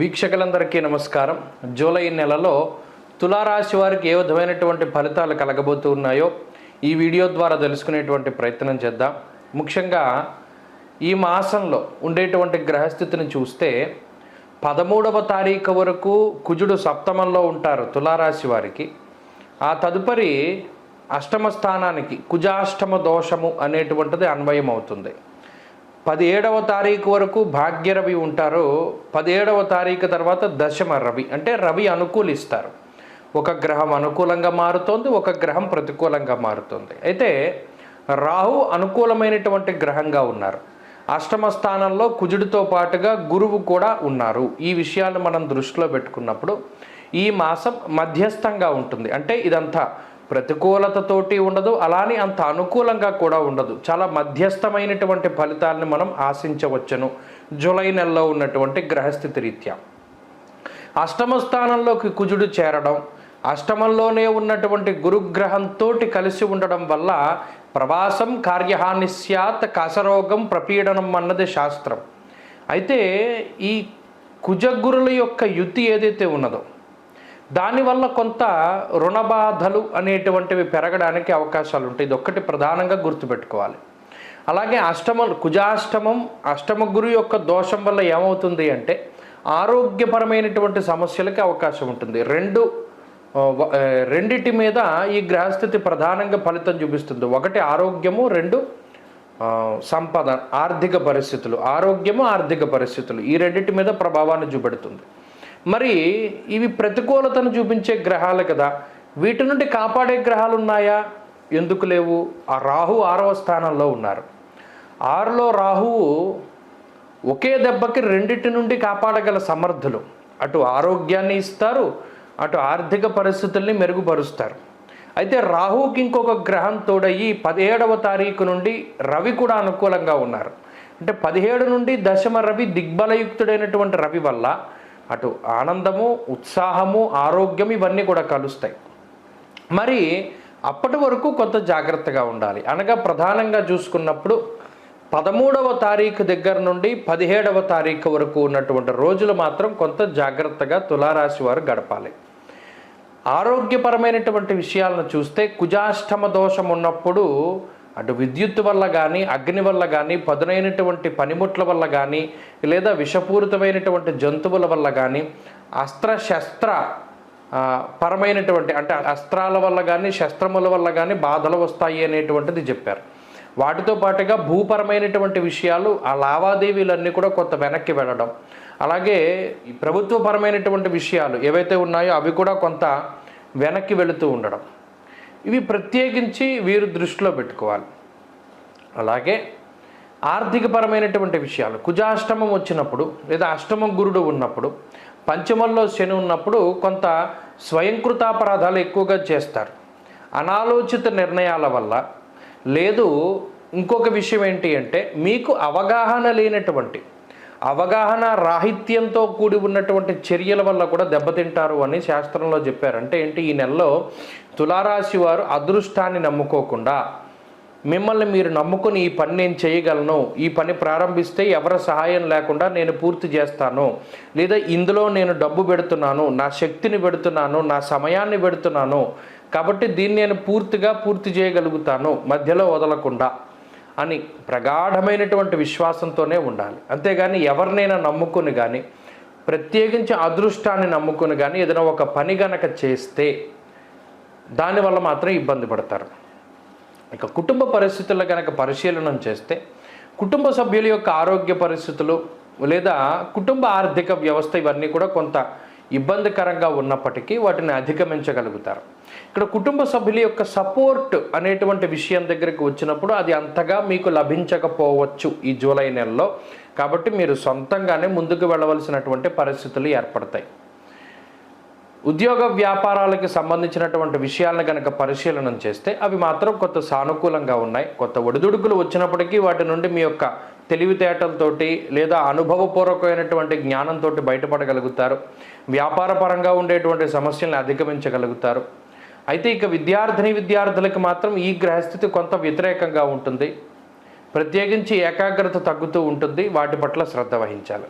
వీక్షకులందరికీ నమస్కారం. జూలై నెలలో తులారాశి వారికి ఏ విధమైనటువంటి ఫలితాలు కలగబోతూ ఉన్నాయో ఈ వీడియో ద్వారా తెలుసుకునేటువంటి ప్రయత్నం చేద్దాం. ముఖ్యంగా ఈ మాసంలో ఉండేటువంటి గ్రహస్థితిని చూస్తే పదమూడవ తారీఖు వరకు కుజుడు సప్తమంలో ఉంటారు తులారాశి వారికి. ఆ తదుపరి అష్టమ స్థానానికి కుజాష్టమ దోషము అనేటువంటిది అన్వయం అవుతుంది పదిహేడవ తారీఖు వరకు భాగ్యరవి ఉంటారు. పదిహేడవ తారీఖు తర్వాత దశమ రవి అంటే రవి అనుకూలిస్తారు. ఒక గ్రహం అనుకూలంగా మారుతోంది ఒక గ్రహం ప్రతికూలంగా మారుతుంది. అయితే రాహు అనుకూలమైనటువంటి గ్రహంగా ఉన్నారు. అష్టమ స్థానంలో కుజుడితో పాటుగా గురువు కూడా ఉన్నారు. ఈ విషయాలు మనం దృష్టిలో పెట్టుకున్నప్పుడు ఈ మాసం మధ్యస్థంగా ఉంటుంది. అంటే ఇదంతా ప్రతికూలతతోటి ఉండదు అలానే అంత అనుకూలంగా కూడా ఉండదు. చాలా మధ్యస్థమైనటువంటి ఫలితాలను మనం ఆశించవచ్చును. జూలై నెలలో ఉన్నటువంటి గ్రహస్థితి రీత్యా. అష్టమ స్థానంలోకి కుజుడు చేరడం అష్టమంలోనే ఉన్నటువంటి గురుగ్రహంతో కలిసి ఉండడం వల్ల ప్రవాసం కార్యహాని స్యాత్ కసరోగం ప్రపీడనం అన్నది శాస్త్రం. అయితే ఈ కుజగురుల యొక్క యుతి ఏదైతే ఉన్నదో దానివల్ల కొంత రుణబాధలు అనేటువంటివి పెరగడానికి అవకాశాలు ఉంటాయి. ఇది ఒక్కటి ప్రధానంగా గుర్తుపెట్టుకోవాలి. అలాగే అష్టమ కుజాష్టమం అష్టమ గురు యొక్క దోషం వల్ల ఏమవుతుంది అంటే ఆరోగ్యపరమైనటువంటి సమస్యలకి అవకాశం ఉంటుంది. రెండు రెండిటి మీద ఈ గ్రహస్థితి ప్రధానంగా ఫలితం చూపిస్తుంది. ఒకటి ఆరోగ్యము రెండు సంపద ఆర్థిక పరిస్థితులు. ఆరోగ్యము ఆర్థిక పరిస్థితులు. ఈ రెండింటి మీద ప్రభావాన్ని చూపెడుతుంది. మరి ఇవి ప్రతికూలతను చూపించే గ్రహాలు కదా. వీటి నుండి కాపాడే గ్రహాలు ఉన్నాయా ఎందుకు లేవు? ఆ రాహు ఆరవ స్థానంలో ఉన్నారు. ఆరులో రాహువు ఒకే దెబ్బకి రెండిటి నుండి కాపాడగల సమర్థులు. అటు ఆరోగ్యాన్ని ఇస్తారు అటు ఆర్థిక పరిస్థితుల్ని మెరుగుపరుస్తారు. అయితే రాహుకి ఇంకొక గ్రహం తోడయ్యి పదిహేడవ తారీఖు నుండి రవి కూడా అనుకూలంగా ఉన్నారు. అంటే పదిహేడు నుండి దశమ రవి దిగ్బలయుక్తుడైనటువంటి రవి వల్ల అటు ఆనందము ఉత్సాహము ఆరోగ్యం ఇవన్నీ కూడా కలుస్తాయి. మరి అప్పటి వరకు కొంత జాగ్రత్తగా ఉండాలి. అనగా ప్రధానంగా చూసుకున్నప్పుడు పదమూడవ తారీఖు దగ్గర నుండి పదిహేడవ తారీఖు వరకు ఉన్నటువంటి రోజులు మాత్రం కొంత జాగ్రత్తగా తులారాశి వారు గడపాలి. ఆరోగ్యపరమైనటువంటి విషయాలను చూస్తే కుజాష్టమ దోషం ఉన్నప్పుడు అటు విద్యుత్ వల్ల కానీ అగ్ని వల్ల కానీ పదునైనటువంటి పనిముట్ల వల్ల కానీ లేదా విషపూరితమైనటువంటి జంతువుల వల్ల కానీ అస్త్ర శస్త్ర పరమైనటువంటి అంటే అస్త్రాల వల్ల కానీ శస్త్రముల వల్ల కానీ బాధలు వస్తాయి అనేటువంటిది చెప్పారు. వాటితో పాటుగా భూపరమైనటువంటి విషయాలు ఆ లావాదేవీలన్నీ కూడా కొంత వెనక్కి వెళ్ళడం. అలాగే ఈ ప్రభుత్వపరమైనటువంటి విషయాలు ఏవైతే ఉన్నాయో అవి కూడా కొంత వెనక్కి వెళుతూ ఉండడం. ఇవి ప్రత్యేకించి వీరు దృష్టిలో పెట్టుకోవాలి. అలాగే ఆర్థికపరమైనటువంటి విషయాలు. కుజాష్టమం వచ్చినప్పుడు లేదా అష్టమం గురుడు ఉన్నప్పుడు పంచమంలో శని ఉన్నప్పుడు కొంత స్వయంకృతాపరాధాలు ఎక్కువగా చేస్తారు. అనాలోచిత నిర్ణయాల వల్ల లేదు. ఇంకొక విషయం ఏంటి అంటే మీకు అవగాహన లేనటువంటి అవగాహన రాహిత్యంతో కూడి ఉన్నటువంటి చర్యల వల్ల కూడా దెబ్బతింటారు అని శాస్త్రంలో చెప్పారు అంటే ఏంటి? ఈ నెలలో తులారాశి వారు అదృష్టాన్ని నమ్ముకోకుండా మిమ్మల్ని మీరు నమ్ముకుని ఈ పని నేను చేయగలను ఈ పని ప్రారంభిస్తే ఎవరి సహాయం లేకుండా నేను పూర్తి చేస్తాను లేదా ఇందులో నేను డబ్బు పెడుతున్నాను నా శక్తిని పెడుతున్నాను నా సమయాన్ని పెడుతున్నాను కాబట్టి దీన్ని నేను పూర్తిగా పూర్తి చేయగలుగుతాను మధ్యలో వదలకుండా. అని ప్రగాఢమైనటువంటి విశ్వాసంతోనే ఉండాలి. అంతేగాని ఎవరినైనా నమ్ముకుని కానీ ప్రత్యేకించి అదృష్టాన్ని నమ్ముకుని కానీ ఏదైనా ఒక పని గనక చేస్తే దానివల్ల మాత్రం ఇబ్బంది పడతారు. ఇక కుటుంబ పరిస్థితుల్లో కనుక పరిశీలనం చేస్తే కుటుంబ సభ్యుల యొక్క ఆరోగ్య పరిస్థితులు లేదా కుటుంబ ఆర్థిక వ్యవస్థ ఇవన్నీ కూడా కొంత ఇబ్బందికరంగా ఉన్నప్పటికీ వాటిని అధిగమించగలుగుతారు. ఇక్కడ కుటుంబ సభ్యుల యొక్క సపోర్ట్ అనేటువంటి విషయం దగ్గరికి వచ్చినప్పుడు అది అంతగా మీకు లభించకపోవచ్చు ఈ జూలై నెలలో. కాబట్టి మీరు సొంతంగానే ముందుకు వెళ్ళవలసినటువంటి పరిస్థితులు ఏర్పడతాయి. ఉద్యోగ వ్యాపారాలకి సంబంధించినటువంటి విషయాలను కనుక పరిశీలన చేస్తే అవి మాత్రం కొత్త సానుకూలంగా ఉన్నాయి. కొత్త ఒడిదుడుకులు వచ్చినప్పటికీ వాటి నుండి మీ యొక్క తెలివితేటలతోటి లేదా అనుభవపూర్వకమైనటువంటి జ్ఞానంతో బయటపడగలుగుతారు. వ్యాపార పరంగా ఉండేటువంటి సమస్యలను అధిగమించగలుగుతారు. అయితే ఇక విద్యార్థిని విద్యార్థులకు మాత్రం ఈ గ్రహస్థితి కొంత వ్యతిరేకంగా ఉంటుంది. ప్రత్యేకించి ఏకాగ్రత తగ్గుతూ ఉంటుంది. వాటి పట్ల శ్రద్ధ వహించాలి.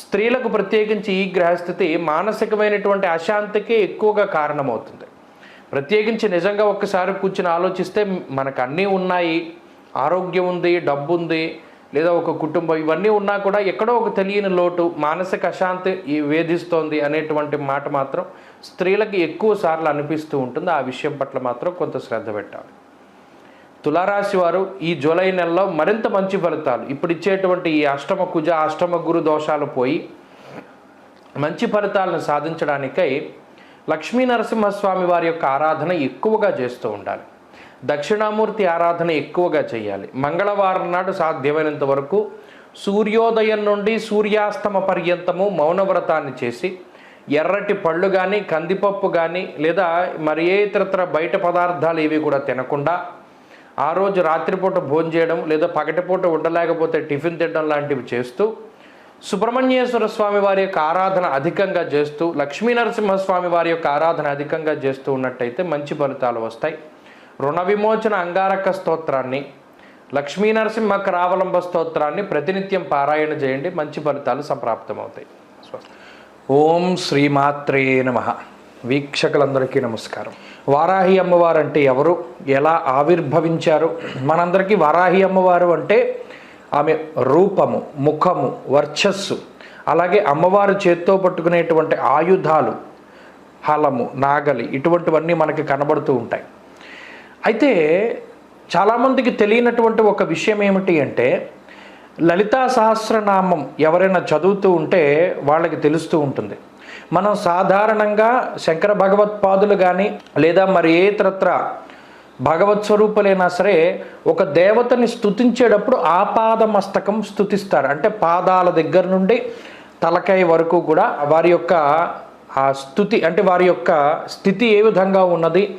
స్త్రీలకు ప్రత్యేకించి ఈ గ్రహస్థితి మానసికమైనటువంటి అశాంతికి ఎక్కువగా కారణమవుతుంది. ప్రత్యేకించి నిజంగా ఒక్కసారి కూర్చుని ఆలోచిస్తే మనకు అన్నీ ఉన్నాయి. ఆరోగ్యం ఉంది డబ్బు ఉంది లేదా ఒక కుటుంబం ఇవన్నీ ఉన్నా కూడా ఎక్కడో ఒక తెలియని లోటు మానసిక అశాంతి ఈ వేధిస్తోంది అనేటువంటి మాట మాత్రం స్త్రీలకి ఎక్కువ సార్లు అనిపిస్తూ ఉంటుంది. ఆ విషయం పట్ల మాత్రం కొంత శ్రద్ధ పెట్టాలి. తులారాశి వారు ఈ జూలై నెలలో మరింత మంచి ఫలితాలు. ఇప్పుడు ఇచ్చేటువంటి ఈ అష్టమ కుజ అష్టమ గురు దోషాలు పోయి మంచి ఫలితాలను సాధించడానికై లక్ష్మీ నరసింహస్వామి వారి యొక్క ఆరాధన ఎక్కువగా చేస్తూ ఉండాలి. దక్షిణామూర్తి ఆరాధన ఎక్కువగా చేయాలి. మంగళవారం నాడు సాధ్యమైనంత వరకు సూర్యోదయం నుండి సూర్యాస్తమ పర్యంతము మౌనవ్రతాన్ని చేసి ఎర్రటి పళ్ళు కానీ కందిపప్పు కానీ లేదా మరి ఏ ఇతరత్ర బయట పదార్థాలు ఇవి కూడా తినకుండా ఆ రోజు రాత్రిపూట భోజనం చేయడం లేదా పగటిపూట ఉండలేకపోతే టిఫిన్ తినడం లాంటివి చేస్తూ సుబ్రహ్మణ్యేశ్వర స్వామి వారి యొక్క ఆరాధన అధికంగా చేస్తూ లక్ష్మీ నరసింహస్వామి వారి యొక్క ఆరాధన అధికంగా చేస్తూ ఉన్నట్టయితే మంచి ఫలితాలు వస్తాయి. రుణ విమోచన అంగారక స్తోత్రాన్ని లక్ష్మీ నరసింహ కరావలంబ స్తోత్రాన్ని ప్రతినిత్యం పారాయణ చేయండి. మంచి ఫలితాలు సంప్రాప్తమవుతాయి. ఓం శ్రీమాత్రే నమ. వీక్షకులందరికీ నమస్కారం. వారాహి అమ్మవారు అంటే ఎవరు? ఎలా ఆవిర్భవించారు? మనందరికీ వారాహి అమ్మవారు అంటే ఆమె రూపము ముఖము వర్చస్సు అలాగే అమ్మవారు చేత్తో పట్టుకునేటువంటి ఆయుధాలు హలము నాగలి ఇటువంటివన్నీ మనకి కనబడుతూ ఉంటాయి. అయితే చాలామందికి తెలియనటువంటి ఒక విషయం ఏమిటి అంటే లలితా సహస్రనామం ఎవరైనా చదువుతూ ఉంటే వాళ్ళకి తెలుస్తూ ఉంటుంది. మనం సాధారణంగా శంకర భగవత్పాదులు కానీ లేదా మరి ఏ ఇతరత్ర భగవత్ స్వరూపులైనా సరే ఒక దేవతని స్థుతించేటప్పుడు ఆపాద మస్తకం అంటే పాదాల దగ్గర నుండి తలకాయ వరకు కూడా వారి యొక్క ఆ స్థుతి అంటే వారి యొక్క స్థితి ఏ విధంగా ఉన్నది